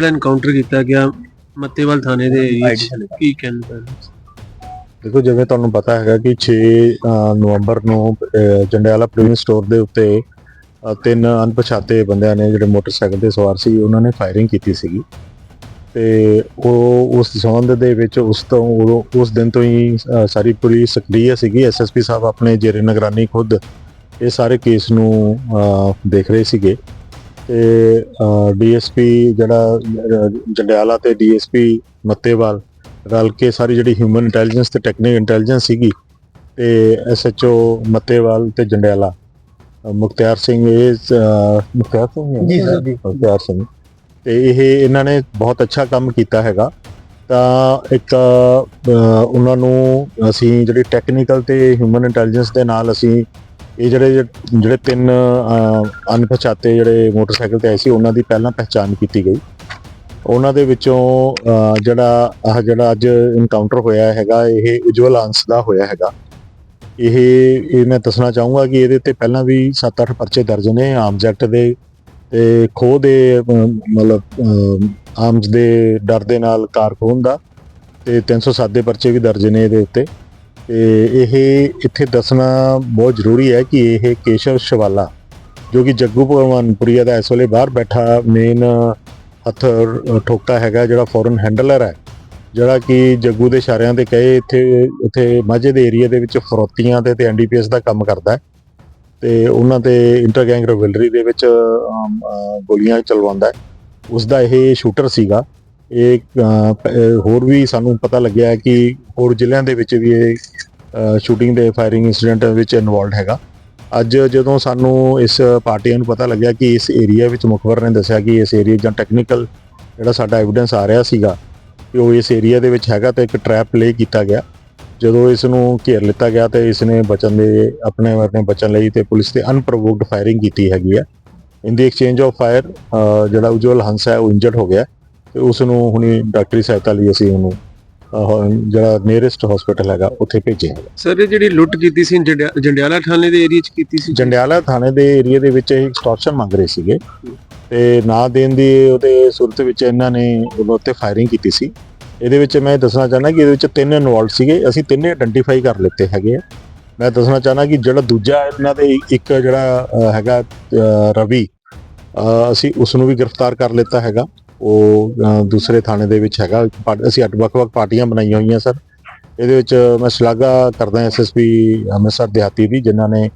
ਜਿਹੜਾ ਐਨਕਾਊਂਟਰ ਕੀਤਾ ਗਿਆ ਮੱਤੇਵਾਲ ਥਾਣੇ ਦੇ ਏਰੀਆ ID 'ਚ ਕੀ ਕਹਿੰਦਾ ਦੇਖੋ ਜਿਵੇਂ ਤੁਹਾਨੂੰ ਪਤਾ ਹੈਗਾ ਕਿ 6 ਅਹ, ਨਵੰਬਰ ਨੂੰ ਜੰਡਿਆਲਾ ਪ੍ਰੋਵਿੰਸ ਸਟੋਰ ਦੇ ਉੱਤੇ ਤਿੰਨ ਅਣਪਛਾਤੇ ਬੰਦਿਆਂ ਨੇ ਜਿਹੜੇ ਮੋਟਰਸਾਈਕਲ ਤੇ ਸਵਾਰ ਸੀ ਉਹਨਾਂ ਨੇ ਫਾਇਰਿੰਗ ਕੀਤੀ ਸੀਗੀ। ਤੇ ਉਹ ਉਸ ਸੰਬੰਧ ਦੇ ਵਿੱਚ ਉਸ ਤੋਂ ਉਸ ਦਿਨ ਤੋਂ ਹੀ ਸਾਰੀ ਪੁਲਿਸ ਸਕਰੀਏ ਸੀਗੀ। ਐਸਐਸਪੀ ਸਾਹਿਬ ਆਪਣੇ ਜੇਰੇ ਨਿਗਰਾਨੀ ਖੁਦ ਇਹ ਸਾਰੇ ਕੇਸ ਨੂੰ ਦੇਖ ਰਹੇ ਸੀਗੇ। ਤੇ ਡੀਐਸਪੀ ਜਿਹੜਾ ਜੰਡਿਆਲਾ ਤੇ ਡੀਐਸਪੀ ਮੱਤੇਵਾਲ ਰਲ ਕੇ ਸਾਰੀ ਜਿਹੜੀ ਹਿਊਮਨ ਇੰਟੈਲੀਜੈਂਸ ਤੇ ਟੈਕਨੀਕਲ ਇੰਟੈਲੀਜੈਂਸ ਸੀਗੀ ਤੇ ਐਸਐਚਓ ਮੱਤੇਵਾਲ ਤੇ ਜੰਡਿਆਲਾ ਮੁਖਤਿਆਰ ਸਿੰਘ ਇਹ ਮੁਖਤਿਆਰ ਸਿੰਘ? ਜੀ ਸਰ, ਜੀ। ਮੁਖਤਿਆਰ ਸਿੰਘ ਤੇ ਇਹ ਇਹਨਾਂ ਨੇ ਬਹੁਤ ਅੱਛਾ ਕੰਮ ਕੀਤਾ ਹੈਗਾ ਤਾਂ ਇੱਕ ਉਹਨਾਂ ਨੂੰ ਅਸੀਂ ਜਿਹੜੀ ਟੈਕਨੀਕਲ ਤੇ ਹਿਊਮਨ ਇੰਟੈਲੀਜੈਂਸ ਦੇ ਨਾਲ ਅਸੀਂ ਇਹ ਜਿਹੜੇ ਜਿਹੜੇ ਤਿੰਨ ਅਣਪਛਾਤੇ ਜਿਹੜੇ ਮੋਟਰਸਾਈਕਲ ਤੇ ਆਏ ਸੀ, ਉਹਨਾਂ ਦੀ ਪਹਿਲਾਂ ਪਹਿਚਾਣ ਕੀਤੀ ਗਈ। ਉਹਨਾਂ ਦੇ ਵਿੱਚੋਂ ਜਿਹੜਾ, ਆਹ ਜਿਹੜਾ ਅੱਜ ਇਨਕਾਊਂਟਰ ਹੋਇਆ ਹੈਗਾ, ਇਹ ਉਜਵਲ ਅੰਸ਼ ਦਾ ਹੋਇਆ ਹੈਗਾ। ਇਹ ਇਹ ਮੈਂ ਦੱਸਣਾ ਚਾਹੂੰਗਾ ਕਿ ਇਹਦੇ ਤੇ ਪਹਿਲਾਂ ਵੀ 7-8 ਪਰਚੇ ਦਰਜ ਨੇ ਆਮ ਜੈਕਟ ਦੇ। ਤੇ ਖੋਹ ਦੇ ਮਤਲਬ ਆਰਮਸ ਦੇ ਡਰ ਦੇ ਨਾਲ ਕਾਰ ਖੋਹਣ ਦਾ ਤੇ 307 ਦੇ ਪਰਚੇ ਵੀ ਦਰਜ ਨੇ ਇਹਦੇ ਉੱਤੇ। ਤੇ ਇਹ ਇੱਥੇ ਦੱਸਣਾ ਬਹੁਤ ਜ਼ਰੂਰੀ ਹੈ ਕਿ ਇਹ ਕੇਸ਼ਵ ਸ਼ਵਾਲਾ, ਜੋ ਕਿ ਜੱਗੂ ਭਗਵਾਨਪੁਰੀਆ ਦਾ ਇਸ ਵੇਲੇ ਬਾਹਰ ਬੈਠਾ ਮੇਨ ਹੱਥ ਠੋਕਾ ਹੈਗਾ, ਜਿਹੜਾ ਫੋਰਨ ਹੈਂਡਲਰ ਹੈ, ਜਿਹੜਾ ਕਿ ਜੱਗੂ ਦੇ ਇਸ਼ਾਰਿਆਂ ਤੇ ਕਹੇ ਇੱਥੇ, ਉੱਥੇ ਮਾਝੇ ਦੇ ਏਰੀਆ ਦੇ ਵਿੱਚ ਫਰੋਤੀਆਂ ਤੇ ਤੇ ਐਨਡੀਪੀਐਸ ਦਾ ਕੰਮ ਕਰਦਾ ਹੈ ਤੇ ਉਹਨਾਂ ਤੇ ਇੰਟਰ ਗੈਂਗ ਰਿਵਲਰੀ ਦੇ ਵਿੱਚ ਗੋਲੀਆਂ ਚਲਵਾਉਂਦਾ ਹੈ। ਉਸ ਦਾ ਇਹ ਸ਼ੂਟਰ ਸੀਗਾ। ਇਹ ਹੋਰ ਵੀ ਸਾਨੂੰ ਪਤਾ ਲੱਗਿਆ ਕਿ ਹੋਰ ਜ਼ਿਲ੍ਹਿਆਂ ਦੇ ਵਿੱਚ ਵੀ ਇਹ ਸ਼ੂਟਿੰਗ ਦੇ ਫਾਇਰਿੰਗ ਇਨਸੀਡੈਂਟ ਵਿੱਚ ਇਨਵੋਲਡ ਹੈਗਾ। ਅੱਜ ਜਦੋਂ ਸਾਨੂੰ ਇਸ ਪਾਰਟੀਆਂ ਨੂੰ ਪਤਾ ਲੱਗਿਆ ਕਿ ਇਸ ਏਰੀਆ ਵਿੱਚ ਮੁਖਬਰ ਨੇ ਦੱਸਿਆ ਕਿ ਇਸ ਏਰੀਆ ਜਾਂ ਟੈਕਨੀਕਲ ਜਿਹੜਾ ਸਾਡਾ ਐਵੀਡੈਂਸ ਆ ਰਿਹਾ ਸੀਗਾ ਕਿ ਉਹ ਇਸ ਏਰੀਆ ਦੇ ਵਿੱਚ ਹੈਗਾ ਤਾਂ ਇੱਕ ਟ੍ਰੈਪ ਪਲੇ ਕੀਤਾ ਗਿਆ। ਜਦੋਂ ਇਸ ਨੂੰ ਘੇਰ ਲਿੱਤਾ ਗਿਆ ਤੇ ਇਸ ਨੇ ਬਚਣ ਦੇ ਆਪਣੇ ਆਪਣੇ ਬਚਣ ਲਈ ਤੇ ਪੁਲਿਸ ਤੇ ਅਨਪ੍ਰੋਵੋਕਡ ਫਾਇਰਿੰਗ ਕੀਤੀ ਹੈਗੀ ਹੈ। In the exchange of fire ਜਿਹੜਾ ਉਜਵਲ ਹੰਸ ਹੈ, ਉਹ ਇੰਜਰਡ ਹੋ ਗਿਆ ਤੇ ਉਸ ਨੂੰ ਹੁਣੀ ਡਾਕਟਰੀ ਸਹਾਇਤਾ ਲਈ ਅਸੀਂ ਉਹਨੂੰ ਜਿਹੜਾ ਨੀਅਰੈਸਟ ਹਸਪੀਟਲ ਹੈਗਾ ਉੱਥੇ ਭੇਜਿਆ ਸਰ ਇਹ ਜਿਹੜੀ ਲੁੱਟ ਕੀਤੀ ਸੀ ਜੰਡਿਆ- ਜੰਡਿਆਲਾ ਥਾਣੇ ਦੇ ਏਰੀਆ 'ਚ ਕੀਤੀ ਸੀ? ਜੰਡਿਆਲਾ ਥਾਣੇ ਦੇ ਏਰੀਆ ਦੇ ਵਿੱਚ ਇਹ ਐਕਸਟੋਰਸ਼ਨ ਮੰਗ ਰਹੇ ਸੀਗੇ। ਤੇ ਨਾ ਦੇਣ ਦੀ ਉਹਦੇ ਸੂਰਤ ਵਿੱਚ ਇਹਨਾਂ ਨੇ ਉਹਨਾਂ ਉੱਤੇ ਫਾਇਰਿੰਗ ਕੀਤੀ ਸੀ। ਇਹਦੇ ਵਿੱਚ ਮੈਂ ਦੱਸਣਾ ਚਾਹੁੰਦਾ ਕਿ ਇਹਦੇ ਵਿੱਚ ਤਿੰਨ ਇਨਵੋਲਡ ਸੀਗੇ। ਅਸੀਂ ਤਿੰਨੇ ਆਇਡੈਂਟੀਫਾਈ ਕਰ ਲਿੱਤੇ ਹੈਗੇ ਆ। ਮੈਂ ਦੱਸਣਾ ਚਾਹੁੰਦਾ ਕਿ ਜਿਹੜਾ ਦੂਜਾ ਇਹਨਾਂ ਦੇ ਇੱਕ ਜਿਹੜਾ ਹੈਗਾ ਰਵੀ ਅਹ, ਅਸੀਂ ਉਸ ਨੂੰ ਵੀ ਗ੍ਰਿਫਤਾਰ ਕਰ ਲਿੱਤਾ ਹੈਗਾ। ਉਹ ਦੂਸਰੇ ਥਾਣੇ ਦੇ ਵਿੱਚ ਹੈਗਾ। ਅਸੀਂ ਅੱਡ ਵੱਖ-ਵੱਖ ਪਾਰਟੀਆਂ ਬਣਾਈਆਂ ਹੋਈਆਂ ਸਰ। ਇਹਦੇ ਵਿੱਚ ਮੈਂ ਸ਼ਲਾਘਾ ਕਰਦਾ ਐਸਐਸਪੀ ਅੰਮ੍ਰਿਤਸਰ ਦਿਹਾਤੀ ਦੀ, ਜਿਨ੍ਹਾਂ ਨੇ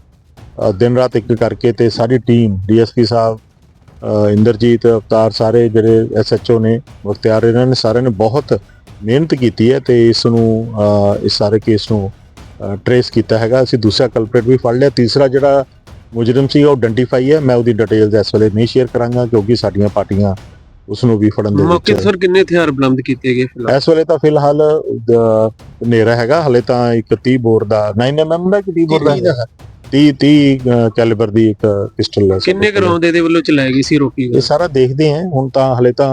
ਦਿਨ ਰਾਤ ਇੱਕ ਕਰਕੇ ਤੇ ਸਾਰੀ ਟੀਮ ਡੀਐਸਪੀ ਸਾਹਿਬ ਇੰਦਰਜੀਤ, ਅਵਤਾਰ ਸਾਰੇ ਜਿਹੜੇ ਐਸਐਚਓ ਨੇ, ਮੁਖਤਿਆਰ ਇਹਨਾਂ ਨੇ ਸਾਰਿਆਂ ਨੇ ਬਹੁਤ ਮਿਹਨਤ ਕੀਤੀ ਹੈ ਤੇ ਇਸ ਨੂੰ ਇਸ ਸਾਰੇ ਕੇਸ ਨੂੰ ਟਰੇਸ ਕੀਤਾ ਹੈਗਾ। ਅਸੀਂ ਦੂਸਰਾ ਕਲਪਰੇਟ ਵੀ ਫੜ ਲਿਆ। ਤੀਸਰਾ ਜਿਹੜਾ ਮੁਜਰਮ ਸੀ, ਉਹ ਆਇਡੈਂਟੀਫਾਈ ਹੈ। ਮੈਂ ਉਹਦੀ ਡਿਟੇਲਸ ਇਸ ਵੇਲੇ ਨਹੀਂ ਸ਼ੇਅਰ ਕਰਾਂਗਾ, ਕਿਉਂਕਿ ਸਾਡੀਆਂ ਪਾਰਟੀਆਂ ਉਸ ਨੂੰ ਵੀ ਫੜਨ ਦੇ ਮੌਕੇ ਵਿੱਚ। ਸਰ ਕਿੰਨੇ ਹਥਿਆਰ ਬਰਾਮਦ ਕੀਤੇ ਗਏ ਫਿਲਹਾਲ? ਇਸ ਵੇਲੇ ਤਾਂ ਫਿਲਹਾਲ ਹਨੇਰਾ ਹੈਗਾ। ਹਲੇ ਤਾਂ ਇੱਕ 30 ਬੋਰ ਦਾ 9mm ਦਾ ਕਿ 30 ਬੋਰ ਦਾ? 30 30 ਕੈਲੀਬਰ ਦੀ ਇੱਕ ਪਿਸਟਲ ਹੈ। ਕਿੰਨੇ ਗਰਾਉਂਡ ਇਹਦੇ ਵੱਲੋਂ ਚਲਾਈ ਗਈ ਸੀ ਰੋਕੀ ਇਹ ਸਾਰਾ ਦੇਖਦੇ ਆਂ ਹੁਣ ਤਾਂ ਹਲੇ ਤਾਂ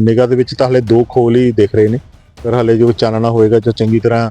ਨਿਗਾਹ ਦੇ ਵਿੱਚ ਤਾਂ ਹਲੇ ਦੋ ਖੋਲ ਹੀ ਦਿਖ ਰਹੇ ਨੇ। ਪਰ ਹਲੇ ਜੋ ਚਾਨਣਾ ਹੋਏਗਾ ਜੋ ਚੰਗੀ ਤਰ੍ਹਾਂ